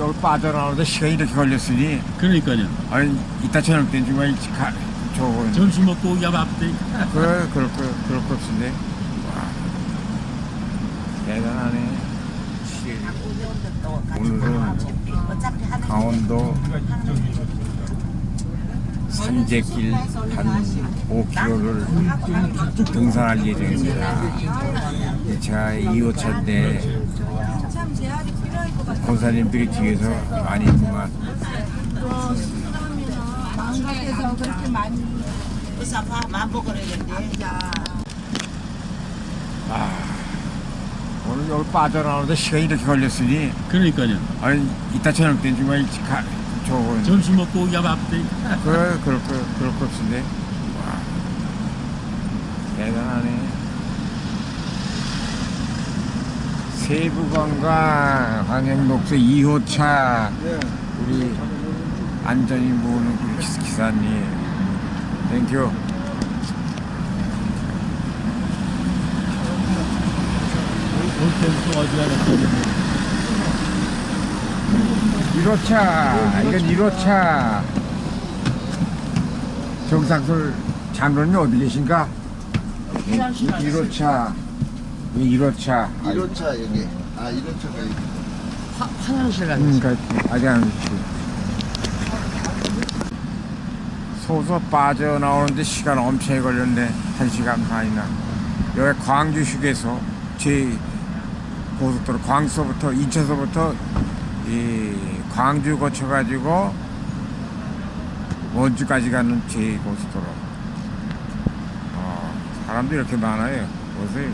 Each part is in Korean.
여기 빠져나오는데 시간이 이렇게 걸렸으니 그러니까요. 아니 이따 저녁 때 정말 가, 저거 점심 먹고 오기가 바쁘대. 그래 그럴 거 그럴 거 없은데 와 대단하네 오늘은 강원도 산재길 한 5km를 등산할 예정입니다. 제가 2호차인데 권사님들이 뒤에서 많이 있구만. 그렇게 많이 아, 오늘 여기 빠져나오는데 시간이 이렇게 걸렸으니 그러니까요. 아니 이따 저녁 때 정말 가, 저거 점심 먹고 오기가 바쁘대. 그래 그럴 거 그럴 거 없은데 와 대단하네 세부관광 황행독서 2호차 우리 안전히 모으는 우리 기- 기사님. 땡큐 올 때부터 어디 가랬더니 1호차 이건 1호차. 정상솔 장로님 어디 계신가? 1호차 1호차 1호차 여기 아 1호차가 여기 화, 화장실 가는 음, 그, 아직 안 오지. 소서 빠져나오는데 시간 엄청 걸렸는데 한 시간 반이나. 여기 광주 휴게소, 제 고속도로 광서부터, 인천서부터 이 광주 거쳐가지고 원주까지 가는 제 고속도로. 어, 사람도 이렇게 많아요. 보세요.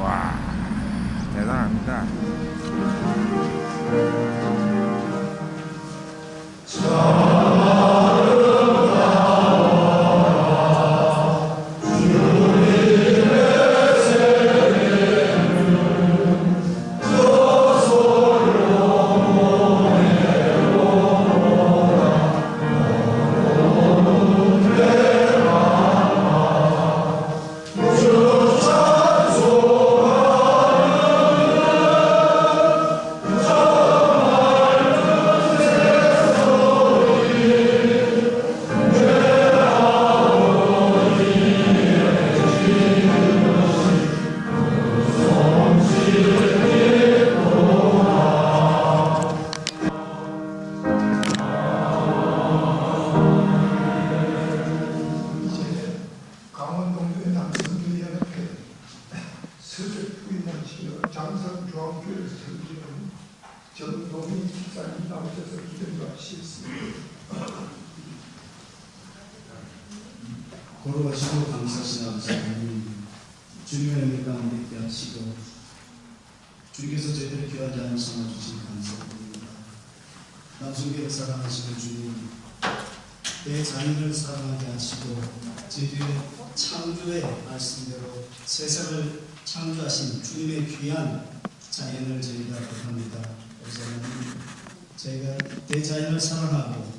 와, 대 주님의 은혜 가운데 있게 하시고 주님께서 저희들의 귀한 자녀 삼아주신 감사드립니다. 남성교회 사랑하시는 주님 내 자녀를 사랑하게 하시고 저희들의 창조의 말씀대로 세상을 창조하신 주님의 귀한 자연을 저희가 합니다. 저희가 내 자연을 사랑하고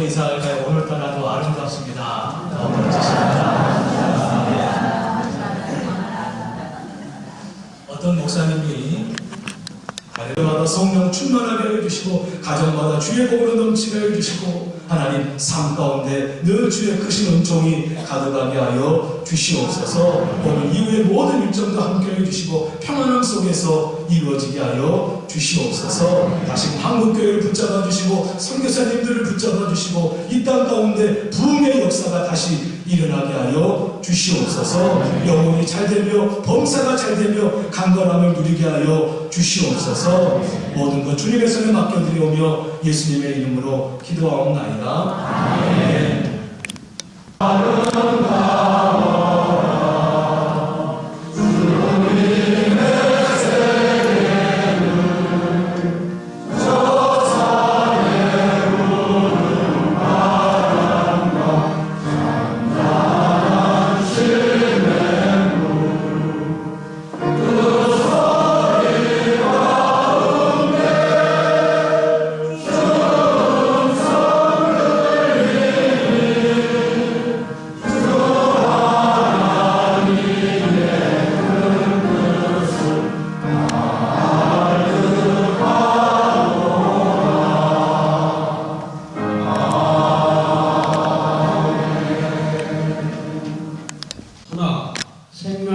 너무 이사할까요? 오늘따라 더 아름답습니다. 너무 멋지십니다. 어떤 목사님이 가정마다 성령 충만하게 해주시고 가정마다 주의 복으로 넘치게 해주시고 하나님 삶 가운데 늘 주의 크신 은총이 가득하게 하여 주시옵소서. 오늘 이후의 모든 일정도 함께 해 주시고 평안함 속에서 이루어지게 하여 주시옵소서. 다시 한국교회를 붙잡아 주시고 선교사님들을 붙잡아 주시고 이 땅 가운데 부흥의 역사가 다시 일어나게 하여 주시옵소서. 영혼이 잘되며 범사가 잘되며 강건함을 누리게 하여 주시옵소서. 모든 것 주님의 손에 맡겨드리오며 예수님의 이름으로 기도하옵나이다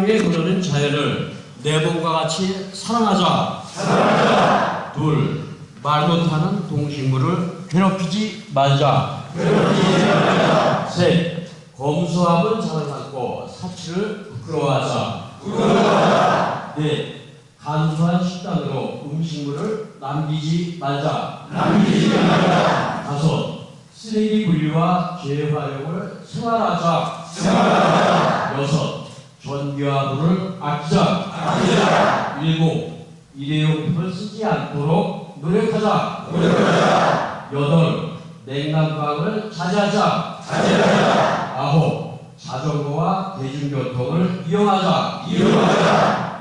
생명의 그러는 자연을 내 몸과 같이 사랑하자. 둘, 말 못하는 동식물을 괴롭히지 말자. 셋, 검소함은 자랑하고 사치를 부끄러워하자. 넷, 간소한 식단으로 음식물을 남기지 말자. 다섯, 쓰레기 분리와 재활용을 생활하자. 여섯, 전기와 물을 아끼자. 일곱, 일회용품을 쓰지 않도록 노력하자. 여덟, 냉난방을 자제하자. 아홉, 자전거와 대중교통을 이용하자.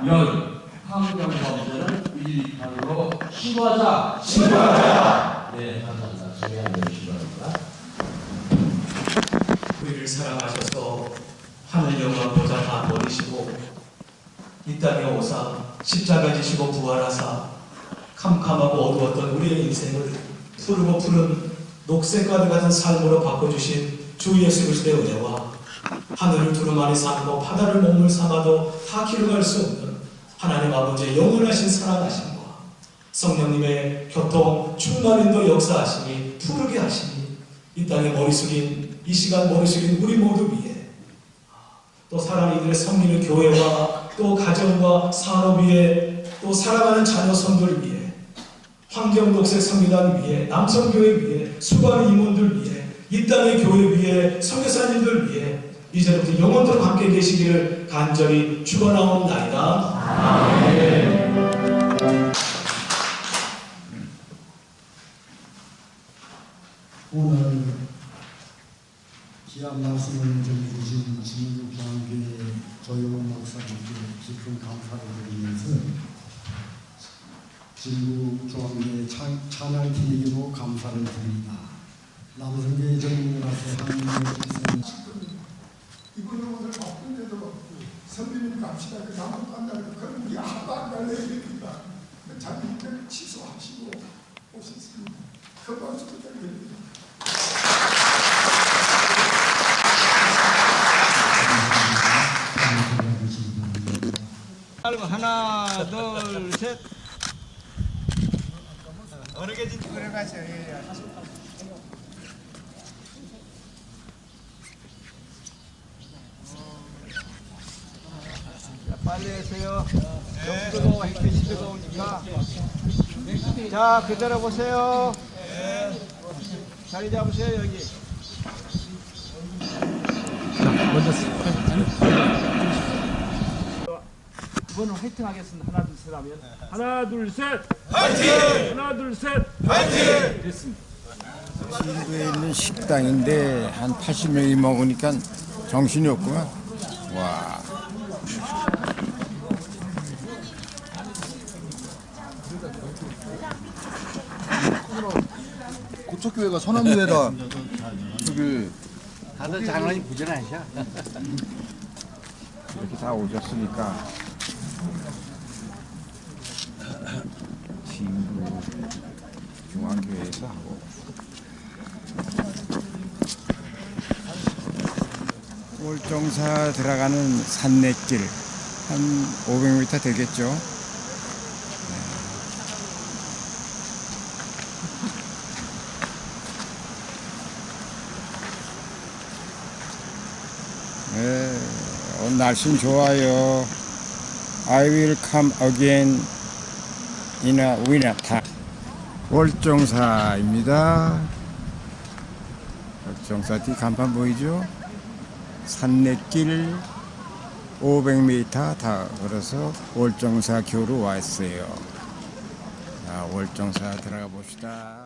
열, 환경 범죄는 119로 신고하자. 네, 감사합니다. 정리한 주시기 바랍니다. 우리를 사랑하셔서 하늘 영광보다 다 버리시고 이 땅에 오사 십자가 지시고 부활하사 캄캄하고 어두웠던 우리의 인생을 푸르고 푸른 녹색 가득 같은 삶으로 바꿔주신 주 예수 그리스도의 은혜와 하늘을 두루마리 삼고 바다를 몸을 삼아도 다 기록할 수 없는 하나님 아버지의 영원하신 사랑하심과 성령님의 교통 충만인도 역사하시니 푸르게 하시니 이 땅에 머리 숙인 이 시간 머리 숙인 우리 모두 위에 또 사랑하는 이들의 섬기는 교회와 또 가정과 산업 위에 또 사랑하는 자녀 성도를 위해 환경독색 성기단 위에 남성 교회 위에 수많은 임원들 위해 이 땅의 교회 위에 선교사님들 위해 이제부터 영원토록 함께 계시기를 간절히 축원하옵나이다. 오늘 귀한 말씀을 전해주신 진국장교회 조용훈 목사님께 깊은 감사를 드리면서 진국중앙교회 찬양 기획으로 감사를 드립니다. 남성교회 전문가세 한민의 이분은 오늘 바쁜데도 선배님 갑시다. 그 다음 간다고 그런 게 하나도 안 달려야 됩니다. 자기들 취소하시고 오셨습니다. 그 박수 부탁드립니다. 하나, 둘, 셋. 어느 게든지 그래 가세요. 예, 예. 자, 빨리 하세요. 너무 뜨거워, 햇빛이 뜨거우니까. 자, 그대로 보세요. 자리 잡으세요, 여기. 이번은 화이팅 하겠습니다. 하나, 둘, 셋 하면. 하나, 둘, 셋! 화이팅! 하나, 둘, 셋! 화이팅! 됐습니다. 진도에 있는 식당인데 한 80명이 먹으니까 정신이 없구만. 와. 고척교회가 서남교회다. 저기 다들 장난이 부전하셔. 이렇게 다 오셨으니까 중앙교회에서 하고 월정사 들어가는 산내길 한 500m 되겠죠. 네, 오늘 날씨는 좋아요. I will come again a winter time. 월정사입니다. 월정사 뒤 간판 보이죠? 산내길 500m 다 걸어서 월정사 교로 왔어요. 자, 월정사 들어가 봅시다.